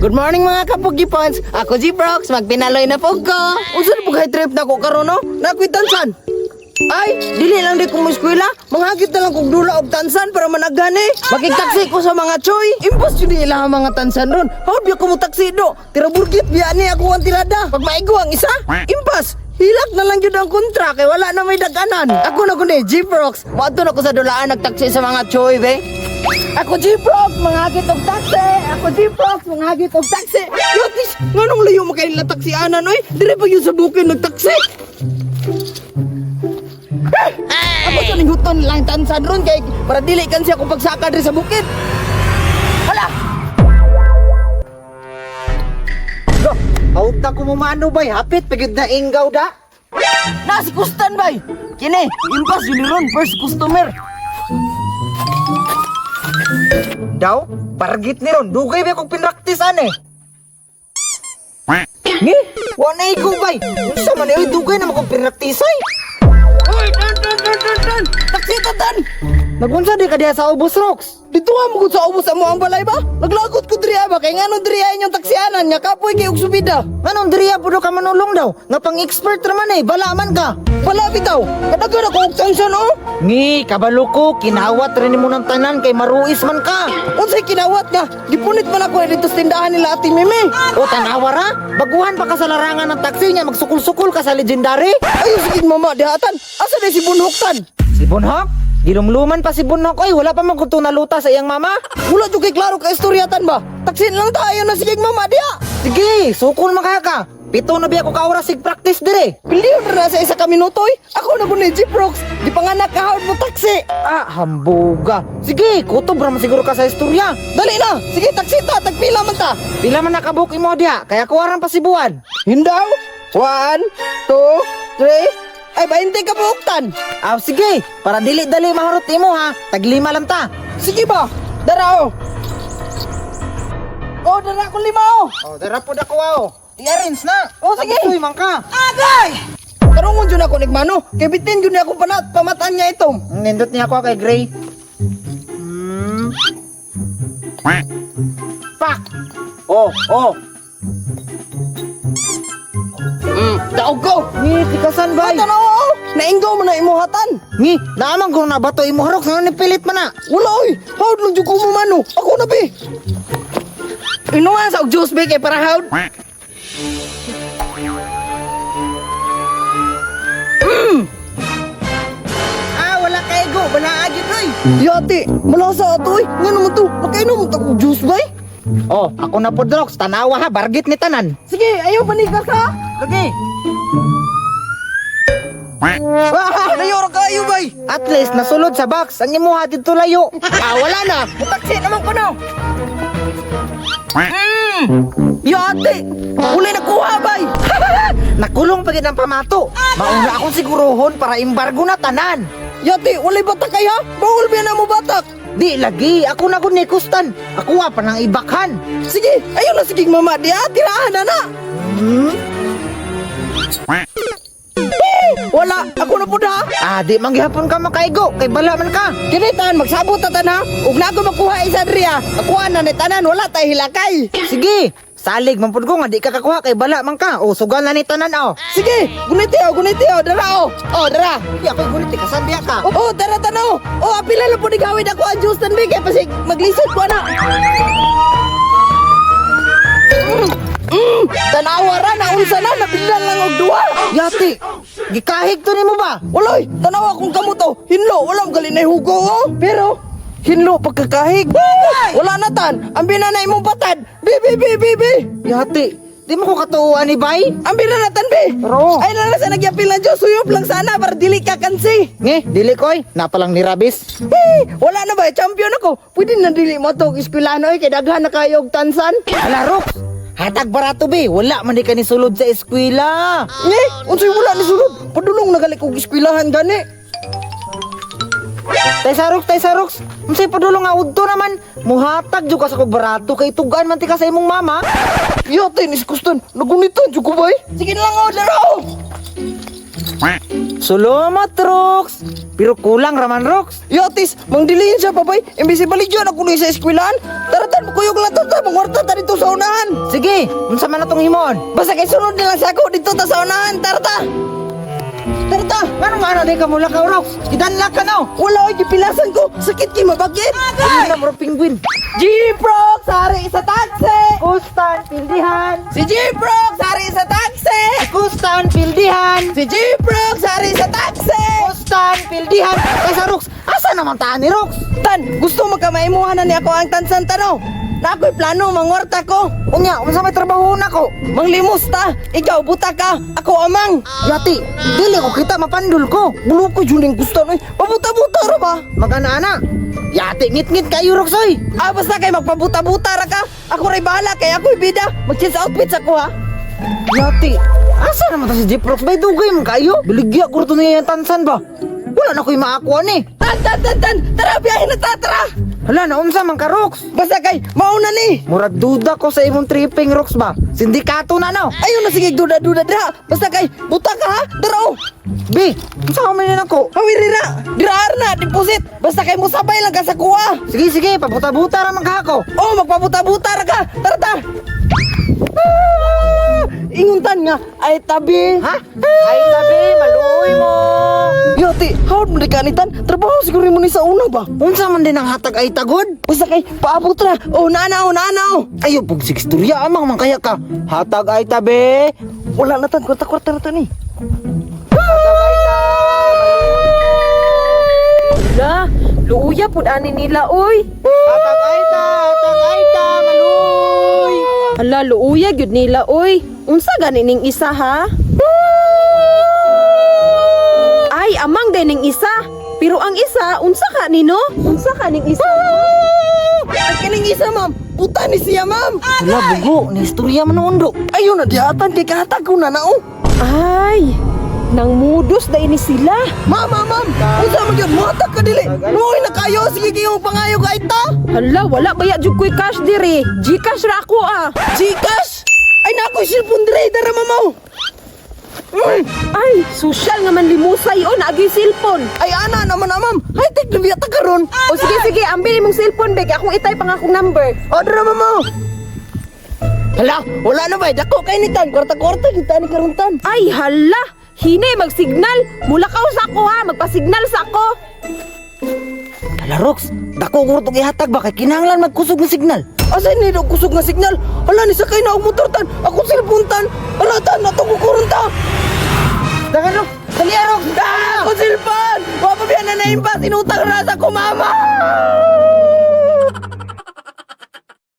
Good morning mga kapugipons. Ako si Prox, magpinaloy na po ko. Unsa na pag trip na ko karon no? Nakwitansan. Ay, dili lang di ko mo eskwela. Manghagit na lang kog dula og tansan para managani. Makigtaksi ko sa mga choy. Impos yun nila ang mga tansan ron. How biya ko mo taksi do? Tira burgit biya ni ako ang tirada. Pag maigo ang isa, impas. Hilak na lang yun ang kontra kay wala na may daganan. Ako na kundi, G-Prox. Mato na ko sa dulaan nagtaksi sa mga choy, be. Ako G-Prox, manghagit og taksi. Ako G-Prox, manghagit og taksi. Yotis, nganong layo mo kayo na taksi anan, oy? Dire pa yun sa bukin nagtaksi. Ako sa ninghuton lang tansan ron kay para dili kan siya kung pagsaka diri sa bukid. Hala! Go! Out na ko mumano bay, hapit pagid na inggaw da. Na si Kustan bay. Kini, impas yun ni ron first customer. Daw, bargit ni ron. Dugay ba kong pinraktisan eh. Ni, wala na ikaw bay. Unsa man eh, dugay na makong pinraktisay. Uy, dan, dan, dan, dan, dan. Taksi ka, dan. Nagunsa di ka diya sa ubos, Rox. Dito nga mo sa ubos mo ang balay ba? Naglagot ko diriya ba? Kaya nga nung diriya inyong taksianan, nga kapoy kay subida. Anong diriya po ka manulong daw? Nga expert naman eh, balaman ka. Bala bitaw. Kadagan ako og sanction oh. Ngi, kabalo ko, kinawat rin mo ng tanan kay maruis man ka. Unsay kinawat nga? Gipunit man ako dito sa tindahan nila Ate Mimi. O tanawa ra? Baguhan pa ka sa larangan ng taxi niya, magsukul-sukul ka sa legendary. Ay, sige mama, dihatan. Asa na si Bunhok tan? Si Bunhok? Gilumluman pa si Bunhok. Oy, wala pa man kung naluta sa iyang mama. Wala jud kay klaro ka istoryatan ba? Taksin lang tayo na sige mama diha. Sige, sukul makaka. Pito na biya ko ka oras sig practice dire. Piliw na sa isa ka minuto oy. Ako na kun Jeep Rocks. Di pa nga nakahawad mo taksi. Ah, hambuga. Sige, kutob ra man siguro ka sa istorya. Dali na. Sige, taksi ta, tagpila man ta. Pila man nakabook imo diha, kaya kuwaran pa si buwan. Hindaw. One, two, three, ay, 20 ka buuktan. Ah, sige. Para dili-dali mahurot mo ha. Taglima lang ta. Sige ba? Dara oh. Oh, dara ko lima oh. Oh, dara po dako oh. Tiarins na. Oh, sige. Itoy man ka. Agay! Karungon dyan ako nagmano. Kay bitin dyan ako panat. Pamataan niya ito. Nindot niya ako kay Gray. Hmm. Pak! Oh, oh. Mm, ko! Ni, tikasan ba? Ata na oo! Nainggaw mo na imuhatan! Ni, naamang ko na ba to imuharok sa nipilit man na? Wala oy! Hawd lang dyan ko mo mano! Ako na be! Inuwan sa og juice be kay para hawd! Ah, wala kay go! Bala agit oy! Yati! Malasa ato oy! Nga naman to! Nakainom Oh, ako na po Drox, tanawa ha, bargit ni tanan. Sige, ayaw panigas ha. Lagi. Ah, layo ra kayo bay. At least nasulod sa box. Ang imuha dito layo. Ah, wala na. Mutaksi naman ko no. Mm. Yate, uli nakuha bay. Nakulong pa gid ang pamato. Mauna akong sigurohon para embargo na tanan. Yate, uli batak kaya? Bawal ba na mo batak? Di lagi, ako na kun kustan. Ako wa pa nang ibakhan. Sige, ayun na sige mama, di ah, tirahan na na. Hmm? Wala, ako na po na. Ah, di manggihapon ka makaigo, kay bala man ka. Kinitan, magsabot ta tanan. Ug na ako makuha isa driya. Ako na ni tanan, wala tay hilakay. Sige, salig man pud ko nga di ka kakuha kay bala man ka. O sugal na ni tanan oh. Sige, guniti oh, guniti oh, dara oh. Oh, dara. Di ako guniti ka sandiya ka. Oh, dara tanaw. Oh, apila lang po ni gawin ako ang juice tan bigay pasig maglisod ko na. Mm, tanawa ra na unsa na nabilan lang og duha. Yati, gikahig to nimo ba? Waloy, tanawa kung kamo to. Hinlo, wala gali na hugo oh. Pero hinlo pagkakahig. Wala na tan. Ang na imong patad. Bi bi bi bi bi. Yati, di mo ko katuuan ni bay? Ang na tan bi. Pero ay na sa nagyapil na Diyos suyop lang sana para dili ka kansi. Nge, dili koy. Napalang ni Rabis. Eh, wala na ba? Champion ako. Pwede na dili mo to eskwelano eh. Kay daghan na kayo og tansan. Ala, Rox. Hatag barato be, wala man di ka ni sulod sa eskwela. Ni, unsay wala ni sulod? Padulong nagali kog eskwelahan gani. Tay Sarox, tay Sarox. Unsay padulong nga udto naman? Muhatag jud ka sa kog barato kay tugan man ti ka sa imong mama. Yo, tay ni kuston. Nagunitan jud ko bay. Sige na lang oh, daro. Salamat, Rox. Pero kulang raman, Rox. Yotis, mangdiliin siya, papay. Imbisi baligyan ako ni sa eskwelahan. Taratan, kuyog lang to, ta. Mangwarta ta dito sa unahan. Sige, unsa man atong himon. Basta kay sunod nila sa ako dito ta sa unahan, tarata. Tarata, ano nga na di ka mula ka, Rox? Idanla ka na. Wala, ay, gipilasan ko. Sakit ki mabagit. Agay! Ano na, penguin. G-Prox, hari sa taxi. Kustan, pildihan. Si G-Prox, hari sa taxi. Kustan, pildihan. Si G-Prox, hari sa taxi. Kustan, pildihan. Eh, sa Rox, asa naman taan ni Rox? Tan, gusto magkamaimuhan na ni ako ang tansan tanaw. Na ako'y plano, mangwarta ko. Unya, unsa may trabaho na ko? Manglimos ta. Ikaw, buta ka. Ako amang. Yati, dili ko kita mapandul ko. Bulo ko juning gusto no. Pabuta-buta ra ba? Magana-ana. Yati, ngit-ngit kayo, Roxoy. Ah, basta kay magpabuta-buta ra ka. Ako ray bahala kay ako'y bida. Mag-change outfits ako ha. Yati, asa naman ta si Jeep Rox? Bay dugay man kayo. Biligya ko ito niya yung tansan ba? Wala na ko'y maakuha ni. Tan, tan, tan, tan. Tara, biyahe na ta, tara. Hala, naunsa man ka, Rox? Basta kay, mauna ni. Murag duda ko sa imong tripping, Rox ba? Sindikato na, no? Ayun na, sige, duda-duda, dira. Basta kay, buta ka, ha? Dara, oh. Bi, unsa ka man ako? Hawiri na. Diraar na, deposit. Basta kay mo sabay lang ka sa kuha. Sige, sige, pabuta-buta ra man ka ako. Oh, magpabuta-buta ra ka. Tara, tara. Inguntan nga, ay tabi. Ha? Ay tabi, maluoy mo. Yati, hawad mo di kanitan. Trabaho siguro mo ni sa una ba? Unsa man din ang hatag ay tagod? Basta kay, paabot ra. Oh, nanaw, nanaw. Ayo, pag sigsturya, amang man kaya ka. Hatag ay tabi. Wala na tan, kwarta-kwarta na tan eh. La, luuya pud ani nila oy. Hatag ay ta, hatag ay ta, Hala, luuya gyud nila oy. Unsa gani ning isa ha? Ay, amang din ning isa. Pero ang isa, unsa ka nino? Unsa ka ning isa? Ang kining isa, ma'am. Puta ni siya, ma'am. Wala, bugo. Ni istorya man ang undo. Ayun na, diatan. Kay kahatag ko na na, oh. Ay, nang mudos da ini sila. Ma'am, ma'am, ma'am. Unsa man yun? Matag ka dili. Nuoy na kayo. Sige kayong pangayo ka ita. Hala, wala baya jud ko'y cash diri. Gcash ra ako ah. Gcash. Ay, nakoy cellphone dire. Dara, mamaw. Mm. Ay, social nga man limusay o naagi cellphone. Ay, ana naman na, ma'am. High-tech na biyata karon. O sige sige, ambil imong cellphone bag akong itay pang akong number. O, dara, mamaw. Hala, wala na ba? Dako kay ni Tan. Kwarta-kwarta kita ni karuntan. Ay, hala! Hine, magsignal! Mula ka sa ako ha! Magpasignal sa ako! Hala, Rox. Dako ko itong ihatag ba? Kay kinahanglan magkusog ng signal. Asa ni daw kusog ng signal? Hala, ni sakay na og motor tan. Ako cellphone tan. Hala, tan. Natong kukurun ta. Dagan, Rox. Dali, Rox. Ah, ako cellphone. Wapa biyan na naimpas. Inutang na sa ko, mama.